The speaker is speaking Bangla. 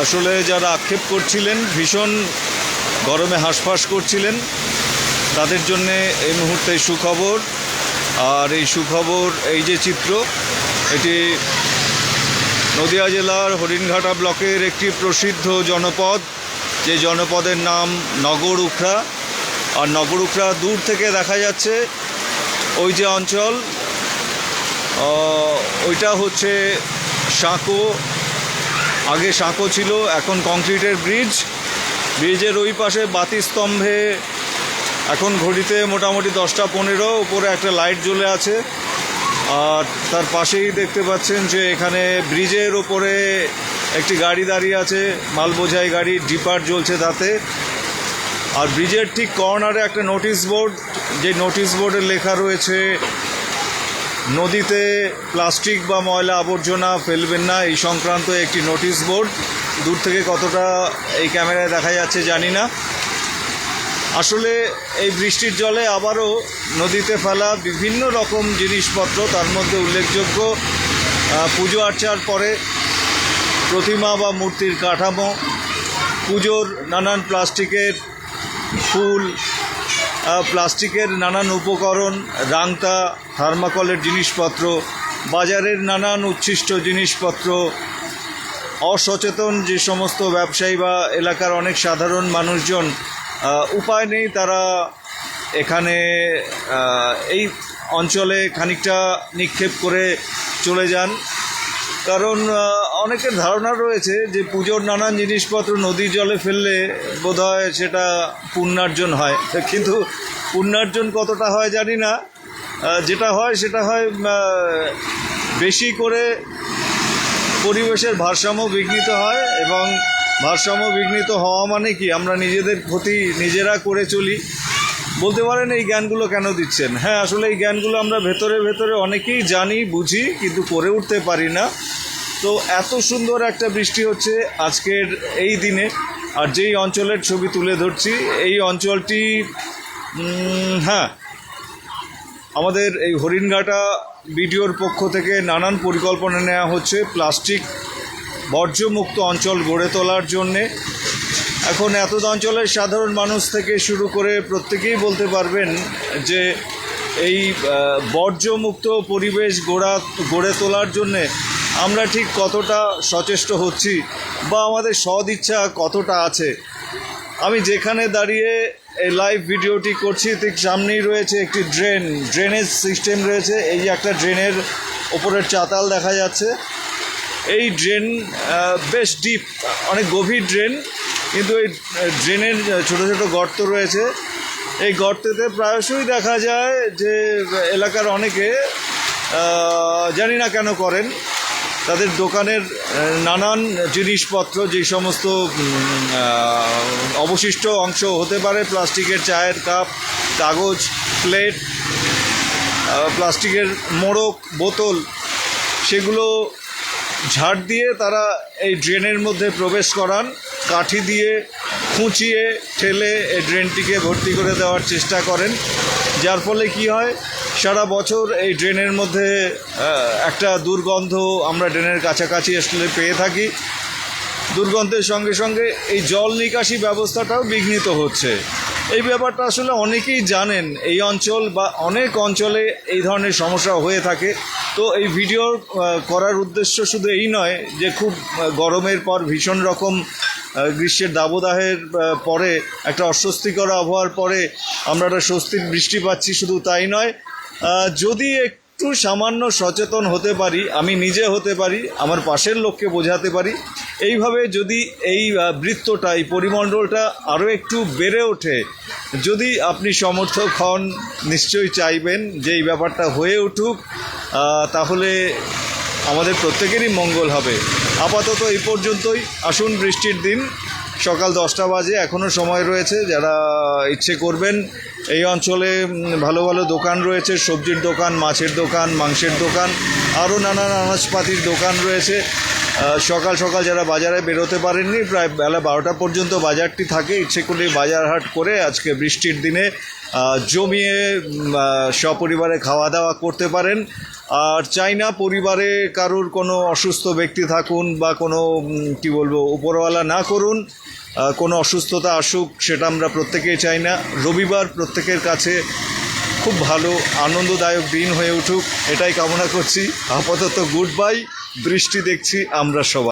আসলে যারা আক্ষেপ করছিলেন, ভীষণ গরমে হাঁসফাঁস করছিলেন, তাদের জন্যে এই মুহূর্তে সুখবর। আর এই সুখবর, এই যে চিত্র, এটি নদিয়া জেলার হরিণঘাটা ব্লকের একটি প্রসিদ্ধ জনপদ, যে জনপদের নাম নগর উখড়া। আর নগর উখড়া দূর থেকে দেখা যাচ্ছে ওই যে অঞ্চল ওইটা হচ্ছে সাঁকো আগে সাঁকো ছিল, এখন কংক্রিটের ব্রিজ। ব্রিজের ওই পাশে বাতিস্তম্ভে এখন ঘড়িতে মোটামুটি দশটা পনেরো, উপরে একটা লাইট জ্বলে আছে। আর তার পাশেই দেখতে পাচ্ছেন যে এখানে ব্রিজের ওপরে একটি গাড়ি দাঁড়িয়ে আছে মাল বোঝাই গাড়ি, ডিপার জ্বলছে তাতে। আর ব্রিজের ঠিক কর্নারে একটা নোটিশ বোর্ড, যে নোটিশ বোর্ডে লেখা রয়েছে নদীতে প্লাস্টিক বা ময়লা আবর্জনা ফেলবেন না, এই সংক্রান্ত একটি নোটিশ বোর্ড। দূর থেকে কতটা এই ক্যামেরায় দেখা যাচ্ছে জানি না। আসলে এই বৃষ্টির জলে আবারও নদীতে ফেলা বিভিন্ন রকম জিনিসপত্র, তার মধ্যে উল্লেখযোগ্য পুজো আর্চার পরে প্রতিমা বা মূর্তির কাঠামো, পুজোর নানান প্লাস্টিকের ফুল প্লাস্টিকের নানান উপকরণ, রাংতা, থার্মাকলের জিনিসপত্র, বাজারের নানান উচ্ছিষ্ট জিনিসপত্র, অসচেতন যে সমস্ত ব্যবসায়ী বা এলাকার অনেক সাধারণ মানুষজন উপায় নেই তারা এখানে এই অঞ্চলে খানিকটা নিক্ষেপ করে চলে যান। কারণ অনেকের ধারণা রয়েছে যে পুজোর নানান জিনিসপত্র নদীর জলে ফেললে বোধহয় সেটা পুণ্যার্জন হয়। কিন্তু পুণ্যার্জন কতটা হয় জানি না। যেটা হয় সেটা হয় বেশি করে পরিবেশের ভারসাম্য বিঘ্নিত হয় এবং ভারসাম্য বিঘ্নিত হওয়া মানে কি? আমরা নিজেদের ক্ষতি নিজেরা করে চলি। বলতে পারেন এই জ্ঞানগুলো কেন দিচ্ছেন? হ্যাঁ আসলে এই জ্ঞানগুলো আমরা ভেতরে ভেতরে অনেকেই জানি, বুঝি, কিন্তু করে উঠতে পারি না। তো এত সুন্দর একটা বৃষ্টি হচ্ছে আজকের এই দিনে। আর যেই অঞ্চলের ছবি তুলে ধরছি, এই অঞ্চলটি হ্যাঁ আমাদের এই হরিণঘাটা বিডিওর পক্ষ থেকে নানান পরিকল্পনা নেওয়া হচ্ছে প্লাস্টিক বর্জ্যমুক্ত অঞ্চল গড়ে তোলার জন্যে। এখন এত অঞ্চলের সাধারণ মানুষ থেকে শুরু করে প্রত্যেকেই বলতে পারবেন যে এই বর্জ্যমুক্ত পরিবেশ গড়া, গড়ে তোলার জন্যে আমরা ঠিক কতটা সচেষ্ট হচ্ছি বা আমাদের সদিচ্ছা কতটা আছে। আমি যেখানে দাঁড়িয়ে এই লাইভ ভিডিওটি করছি, ঠিক সামনেই রয়েছে একটি ড্রেন ড্রেনেজ সিস্টেম রয়েছে। এই যে একটা ড্রেনের ওপরের চাতাল দেখা যাচ্ছে। এই ড্রেন বেশ ডিপ অনেক গভীর ড্রেন কিন্তু এই ড্রেনের ছোটো ছোটো গর্ত রয়েছে। এই গর্তেতে প্রায়শই দেখা যায় যে এলাকার অনেকে জানি না কেন করেন। তাদের দোকানের নানান জিনিসপত্র, যে সমস্ত অবশিষ্ট অংশ হতে পারে, প্লাস্টিকের চায়ের কাপ, কাগজ, প্লেট প্লাস্টিকের মোড়ক, বোতল, সেগুলো ঝাড় দিয়ে তারা এই ড্রেনের মধ্যে প্রবেশ করান, কাঠি দিয়ে খুঁচিয়ে ঠেলে এই ড্রেনটিকে ভর্তি করে দেওয়ার চেষ্টা করেন। যার ফলে কি হয়, সারা বছর এই ড্রেনের মধ্যে একটা দুর্গন্ধ আমরা ড্রেনের কাছাকাছি আসলে পেয়ে থাকি। দুর্গন্ধের সঙ্গে সঙ্গে এই জল নিকাশি ব্যবস্থাটাও বিঘ্নিত হচ্ছে। এই ব্যাপারটা আসলে অনেকেই জানেন, এই অঞ্চল বা অনেক অঞ্চলে এই ধরনের সমস্যা হয়ে থাকে। তো এই ভিডিও করার উদ্দেশ্য শুধু এই নয় যে খুব গরমের পর ভীষণ রকম গ্রীষ্মের দাবদাহের পরে, একটা অস্বস্তিকর আবহাওয়ার পরে আমরা একটা স্বস্তির বৃষ্টি পাচ্ছি, শুধু তাই নয়। যদি একটু সামান্য সচেতন হতে পারি, আমি নিজে হতে পারি, আমার পাশের লোককে বোঝাতে পারি, এইভাবে যদি এই বৃত্তটা, এই পরিমণ্ডলটা আরও একটু বেড়ে ওঠে, যদি আপনি সমর্থক হন, নিশ্চয়ই চাইবেন যে এই ব্যাপারটা হয়ে উঠুক তাহলে আমাদের প্রত্যেকেরই মঙ্গল হবে। আপাতত এই পর্যন্তই। আসুন, বৃষ্টির দিন। সকাল দশটা বাজে এখনও সময় রয়েছে, যারা ইচ্ছে করবেন। এই অঞ্চলে ভালো ভালো দোকান রয়েছে, সবজির দোকান, মাছের দোকান, মাংসের দোকান, আরও নানান আনাজপাতির দোকান রয়েছে। সকাল সকাল যারা বাজারে বেরোতে পারেননি, প্রায় বেলা বারোটা পর্যন্ত বাজারটি থাকে। ইচ্ছে করলে বাজার হাট করে আজকে বৃষ্টির দিনে জমিয়ে সপরিবারে খাওয়া দাওয়া করতে পারেন। আর চাই না পরিবারে কারোর কোনো অসুস্থ ব্যক্তি থাকুন বা কোনো কি বলব, উপরওয়ালা না করুন। কোনো অসুস্থতা আসুক, সেটা আমরা প্রত্যেকেই চাই না। রবিবার প্রত্যেকের কাছে খুব ভালো, আনন্দদায়ক দিন হয়ে উঠুক। এটাই কামনা করছি। আপাতত গুড বাই। বৃষ্টি দেখছি আমরা সবাই।